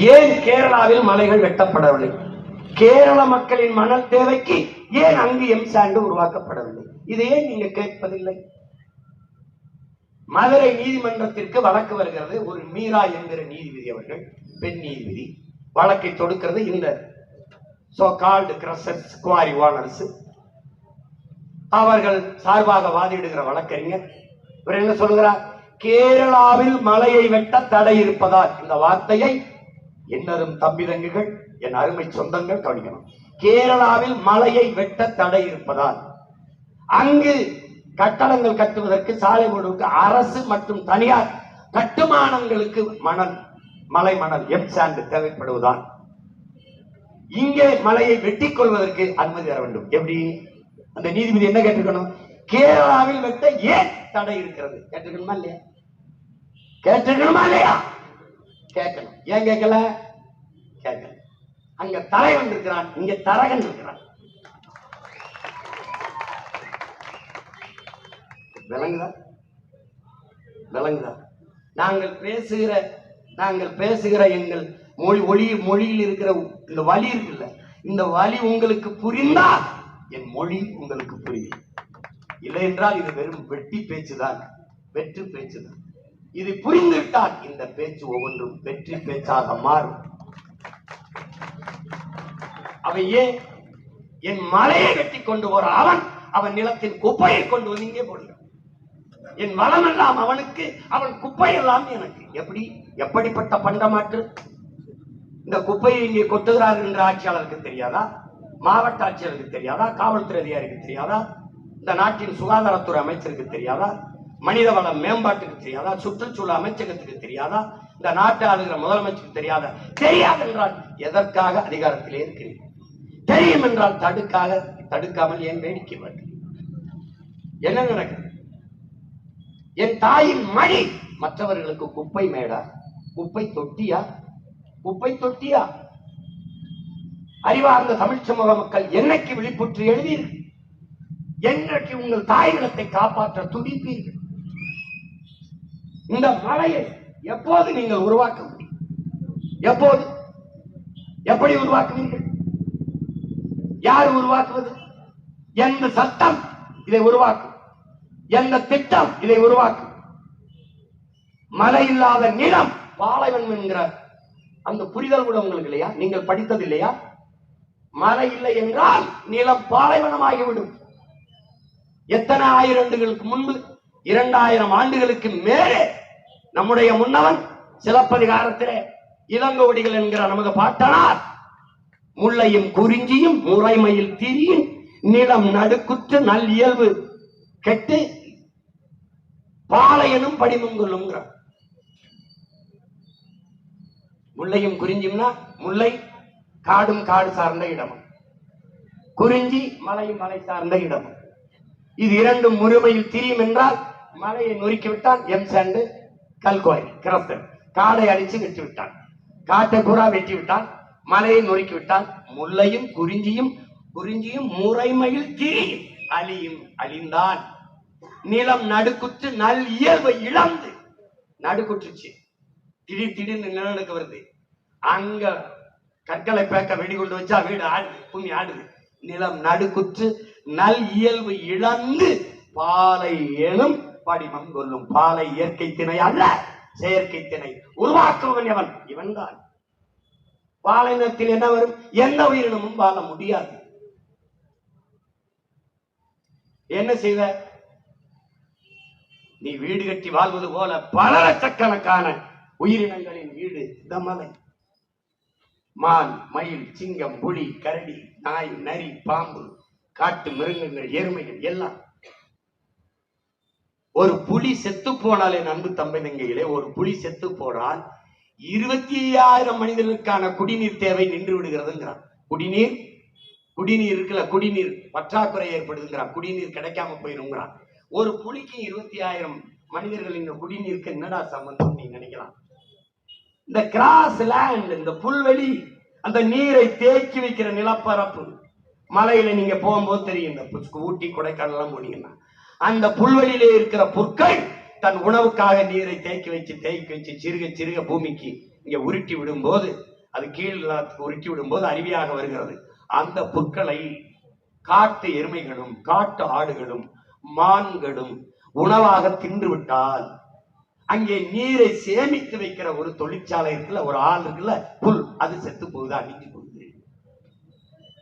ஏன் கேரளாவில் மலைகள் வெட்டப்படவில்லை? கேரள மக்களின் மணல் தேவைக்கு ஏன் அங்கு எம் சாண்டு உருவாக்கப்படவில்லை? இதை ஏன் நீங்க கேட்பதில்லை? மதுரை நீதிமன்றத்திற்கு வழக்கு வருகிறது. ஒரு மீரா என்கிற நீதிபதி அவர்கள் பெண் நீதிபதி வழக்கை தொடுக்கிறது இந்த so called crushers quarry owners. அவர்கள் சார்பாக வாதிடுகிற வழக்கறிஞர் இவர் என்ன சொல்கிறார் கேரளாவில் மலையை வெட்ட தடை இருப்பதால் இந்த வார்த்தையை என்னரும் தம்பிதங்குகள் என் அருமை சொந்தங்கள் கவனிக்கணும். கேரளாவில் மலையை வெட்ட தடை இருப்பதால் அங்கு கட்டடங்கள் கட்டுவதற்கு சாலை போடுவதற்கு அரசு மற்றும் தனியார் கட்டுமானங்களுக்கு மணல் மலை மணல் எம் சாண்டு தேவைப்படுவதால் இங்கே மலையை வெட்டிக் கொள்வதற்கு அனுமதி தர வேண்டும். எப்படி? அந்த நீதிபதி என்ன கேட்டுக்கணும் கேரளாவில் வெட்ட ஏன் தடை இருக்கிறது? கேட்டுக்கணுமா இல்லையா? கேட்டுக்கணுமா இல்லையா? கேட்கணும். ஏன் கேட்கல? அங்க தலைவன் இருக்கிறான் இங்க தரகன் இருக்கிறான். விளங்குதா? விளங்குதா? நாங்கள் பேசுகிற நாங்கள் பேசுகிற எங்கள் மொழி ஒளி மொழியில் இருக்கிற இந்த வழி இருக்குல்ல இந்த வழி உங்களுக்கு புரிந்தா என் மொழி உங்களுக்கு புரியும். இல்லை என்றால் இது வெறும் வெட்டி பேச்சுதான் வெற்று பேச்சுதான். இது புரிந்துவிட்டால் இந்த பேச்சு ஒவ்வொன்றும் வெற்றி பேச்சாக மாறும். அவன் ஏன் என் மலையை வெட்டி கொண்டு வர அவன் அவன் நிலத்தின் குப்பையை கொண்டு வந்து இங்கே போடுகிறான். என் மலம் எல்லாம் அவனுக்கு அவன் குப்பை எல்லாம் எனக்கு. எப்படி? எப்படிப்பட்ட பண்டமாற்று? இந்த குப்பையை இங்கே கொட்டுகிறார்கள் என்ற ஆட்சியாளருக்கு தெரியாதா? மாவட்ட ஆட்சியருக்கு தெரியாதா? காவல்துறை அதிகாரிக்கு தெரியாதா? இந்த நாட்டின் சுகாதாரத்துறை அமைச்சருக்கு தெரியாதா? மனிதவள மேம்பாட்டுக்கு தெரியாதா? சுற்றுச்சூழல் அமைச்சகத்துக்கு தெரியாதா? இந்த நாட்டு ஆளுகிற முதலமைச்சருக்கு தெரியாதா? தெரியாது என்றால் எதற்காக அதிகாரத்தில் இருக்கிறீர்கள்? தெரியும் என்றால் தடுக்காக தடுக்காமல் ஏன் வேடிக்கை வேண்டும் என்ன நடக்குது? என் தாயின் மடி மற்றவர்களுக்கு குப்பை மேடா? குப்பை தொட்டியா? குப்பை தொட்டியா? அறிவார்ந்த தமிழ் சமூக மக்கள் என்னைக்கு விழிப்புற்று எழுதீர்கள்? என்னைக்கு உங்கள் தாய் காப்பாற்ற துடிப்பீர்கள்? இந்த மலையை எப்போது நீங்கள் உருவாக்க முடியும்? எப்போது? எப்படி உருவாக்குவீர்கள்? யார் உருவாக்குவது? எந்த சட்டம் இதை உருவாக்கும். எந்த திட்டம் இதை உருவாக்கும். மழை இல்லாத நிலம் பாலைவனம் என்கிற அந்த புரிதல் கூட உங்களுக்கு இல்லையா? நீங்கள் படித்தது இல்லையா? மழை இல்லை என்றால் நிலம் பாலைவனமாகிவிடும். எத்தனை ஆயிரம் ஆண்டுகளுக்கு முன்பு இரண்டாயிரம் ஆண்டுகளுக்கு மேலே நம்முடைய முன்னவன் சிலப்பதிகாரத்திலே இளங்கோடிகள் என்கிற நமது பாட்டனார் முல்லையும் குறிஞ்சியும் முறைமையில் திரியும் நிலம் நடுக்குற்று நல் இயல்பு கெட்டு பாளையனும் படிமம் கொள்ளுங்கிறார் முல்லையும் குறிஞ்சியும்னா முல்லை காடும் காடு சார்ந்த இடம்? குறிஞ்சி மலையும் மலை சார்ந்த இடம்? இது இரண்டும் முழுமையில் திரியும் என்றால் மலையை நொறுக்கி விட்டான் எம் சாண்டு கல்கோயில் கிரஸ்தன். காடை அழிச்சு வெட்டி விட்டான். காட்டை பூரா வெட்டி விட்டான். மலையை நொறுக்கி விட்டால் முல்லையும் குறிஞ்சியும் குறிஞ்சியும் முறைமையில் திரியும் அழியும் அழிந்தான். நிலம் நடுக்குற்று நல் இயல்பை இழந்து நடுக்குற்றுச்சு. திடீர் திடீர்னு நிலநடுக்க வருது. அங்க கற்களை பேக்க வெடிகுண்டு வச்சா வீடு ஆடுது பூமி ஆடுது. நிலம் நடுக்குற்று நல் இயல்பு இழந்து பாலை எனும் படிமம் கொள்ளும். பாலை இயற்கை திணை அல்ல செயற்கை திணை. உருவாக்குவன் எவன்? இவன்தான். பாலினத்தில் என்ன வரும்? எந்த உயிரினமும் வாழ முடியாது. என்ன செய்வ? நீ வீடு கட்டி வாழ்வது போல பல லட்சக்கணக்கான உயிரினங்களின் வீடு இந்த மலை மான் மயில் சிங்கம் புலி கரடி நாய் நரி பாம்பு காட்டு மிருகங்கள் எருமைகள் எல்லாம். ஒரு புலி செத்து போனாலே நண்பு தம்பதிங்களே ஒரு புலி செத்து போனால் இருபத்தி ஐயாயிரம் மனிதர்களுக்கான குடிநீர் தேவை நின்று விடுகிறதுங்கிறான். குடிநீர் குடிநீர் இருக்குல்ல குடிநீர் பற்றாக்குறை ஏற்படுதுங்கிறான். குடிநீர் கிடைக்காம போயிருங்கிறான் ஒரு புலிக்கு இருபத்தி ஆயிரம் மனிதர்கள் இந்த குடிநீருக்கு என்னடா சம்பந்தம் நீ நினைக்கலாம்? இந்த கிராஸ் லேண்ட் இந்த புல்வெளி அந்த நீரை தேக்கி வைக்கிற நிலப்பரப்பு மலையில நீங்க போகும்போது தெரியும் இந்த ஊட்டி கொடைக்கானல் எல்லாம் போனீங்கன்னா. அந்த புல்வெளியில இருக்கிற புற்கள் தன் உணவுக்காக நீரை தேக்கி வச்சு தேக்கி வச்சு சிறுக சிறுக பூமிக்கு இங்க உருட்டி விடும்போது அது கீழ் உருட்டி விடும்போது அருவியாக வருகிறது. அந்த புற்களை காட்டு எருமைகளும் காட்டு ஆடுகளும் மான்களும் உணவாக தின்று விட்டால் அங்கே நீரை சேமித்து வைக்கிற ஒரு தொழிற்சாலை இருக்குல்ல ஒரு ஆள் இருக்குல்ல புல் அது செத்து போகுது அழிஞ்சு போகுது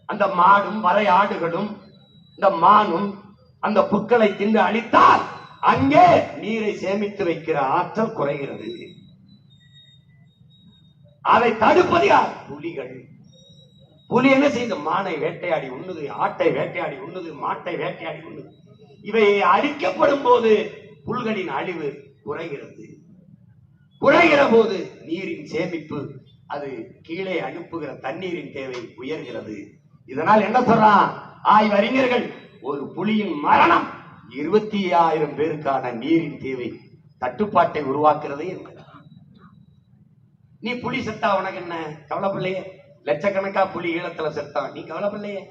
அந்த மாடும் வரை ஆடுகளும் இந்த மானும் அந்த புற்களை தின்று அழித்தால் அங்கே நீரை சேமித்து வைக்கிற ஆற்றல் குறைகிறது. அதை தடுப்பது யார்? புலிகள். புலி என்ன செய்யுது மானை வேட்டையாடி உண்ணுது ஆட்டை வேட்டையாடி உண்ணுது மாட்டை வேட்டையாடி உண்ணுது. இவை அழிக்கப்படும் போது புல்களின் அழிவு குறைகிறது. குறைகிற போது நீரின் சேமிப்பு அது கீழே அனுப்புகிற தண்ணீரின் தேவை உயர்கிறது. இதனால் என்ன சொல்றான்? ஆய்வறிஞர்கள் ஒரு புலியின் மரணம் இருபத்தி ஆயிரம் பேருக்கான நீரின் தேவை தட்டுப்பாட்டை உருவாக்குறது நீ புலி செத்தா உனக்கு என்ன? கவலைப்படலையே? லட்சக்கணக்கா புலி ஈழத்துல செத்தான். நீ கவலைப்படலையே?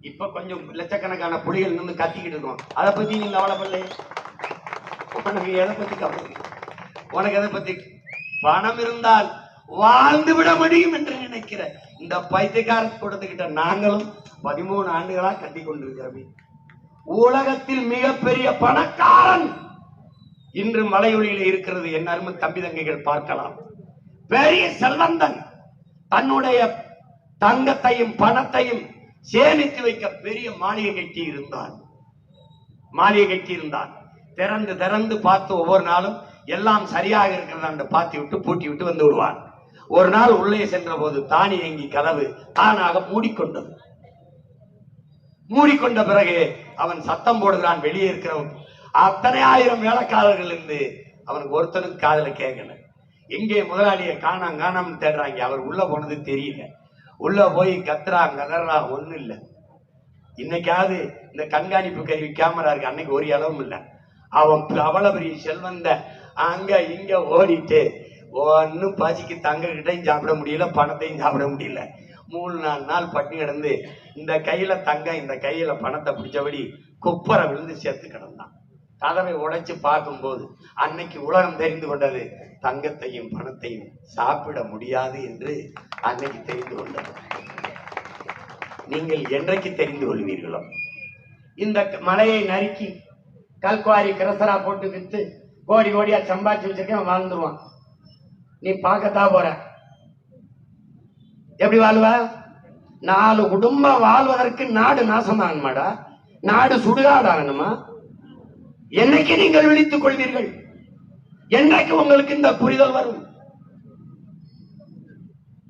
இப்ப கொஞ்சம் லட்சக்கணக்கான புலிகள் நின்று கத்திக்கிட்டு இருக்கோம். அதை பத்தி நீ கவலைப்படலையே? உனக்கு எதை பத்தி கவலை உனக்கு எதை பத்தி பணம் இருந்தால் வாழ்ந்து விட முடியும் என்று நினைக்கிற இந்த பைத்தியக்கார கொடுத்துக்கிட்ட நாங்களும் பதிமூணு ஆண்டுகளா கட்டி கொண்டிருக்கிறோமே உலகத்தில் மிகப்பெரிய பணக்காரன் இன்று மலையொலியில இருக்கிறது என் அருமை தம்பி தங்கைகள் பார்க்கலாம். பெரிய செல்வந்தன். தன்னுடைய தங்கத்தையும் பணத்தையும் சேமித்து வைக்க பெரிய மாளிகை கட்டி இருந்தான் மாளிகை கட்டி இருந்தான் திறந்து திறந்து பார்த்து ஒவ்வொரு நாளும் எல்லாம் சரியாக இருக்கிறதா பார்த்து விட்டு பூட்டி விட்டு வந்து விடுவான். ஒரு நாள் உள்ளே சென்ற போது தானியங்கி கதவு தானாக மூடிக்கொண்டது. மூடிக்கொண்ட பிறகு அவன் சத்தம் போடுகிறான் வெளியே இருக்கிறவன். அத்தனை ஆயிரம் வேலைக்காரர்கள் இருந்து அவனுக்கு ஒருத்தனுக்கு காதல கேட்கல. எங்கே முதலாளியை காணாம் காணாமல் தேடுறாங்க. அவர் உள்ள போனது தெரியல. உள்ள போய் கத்துறா கதறா ஒண்ணும் இல்லை. இன்னைக்காவது இந்த கண்காணிப்பு கருவி கேமரா இருக்கு. அன்னைக்கு ஒரு அளவும் இல்லை. அவன் அவ்வளோ பெரிய செல்வந்த. அங்க இங்க ஓடிட்டு ஒன்னும் பசிக்கு தங்க கிட்டையும் சாப்பிட முடியல பணத்தையும் சாப்பிட முடியல. மூணு நாலு நாள் பட்டி கிடந்து இந்த கையில் தங்க இந்த கையில் பணத்தை பிடிச்சபடி குப்பரை விழுந்து சேர்த்து கிடந்தான். கதவை உடைச்சு பார்க்கும்போது அன்னைக்கு உலகம் தெரிந்து கொண்டது தங்கத்தையும் பணத்தையும் சாப்பிட முடியாது என்று அன்னைக்கு தெரிந்து கொண்டது. நீங்கள் என்றைக்கு தெரிந்து கொள்வீர்களோ? இந்த மலையை நறுக்கி கல்குவாரி கிரசரா போட்டு விற்று கோடி கோடியா சம்பாதிச்சு வச்சிருக்கேன் வாழ்ந்துருவான். நீ பார்க்கத்தான் போற. எப்படி வாழ்வ? நாலு குடும்பம் வாழ்வதற்கு நாடு நாசமாகணுமாடா நாடு சுடுகாடாகணுமா? என்னைக்கு நீங்கள் விழித்துக் கொள்வீர்கள்? என்றைக்கு உங்களுக்கு இந்த புரிதல் வரும்?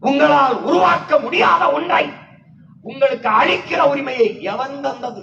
உங்களால் உருவாக்க முடியாத ஒன்றை உங்களுக்கு அளிக்கிற உரிமையை எவன் தந்தது?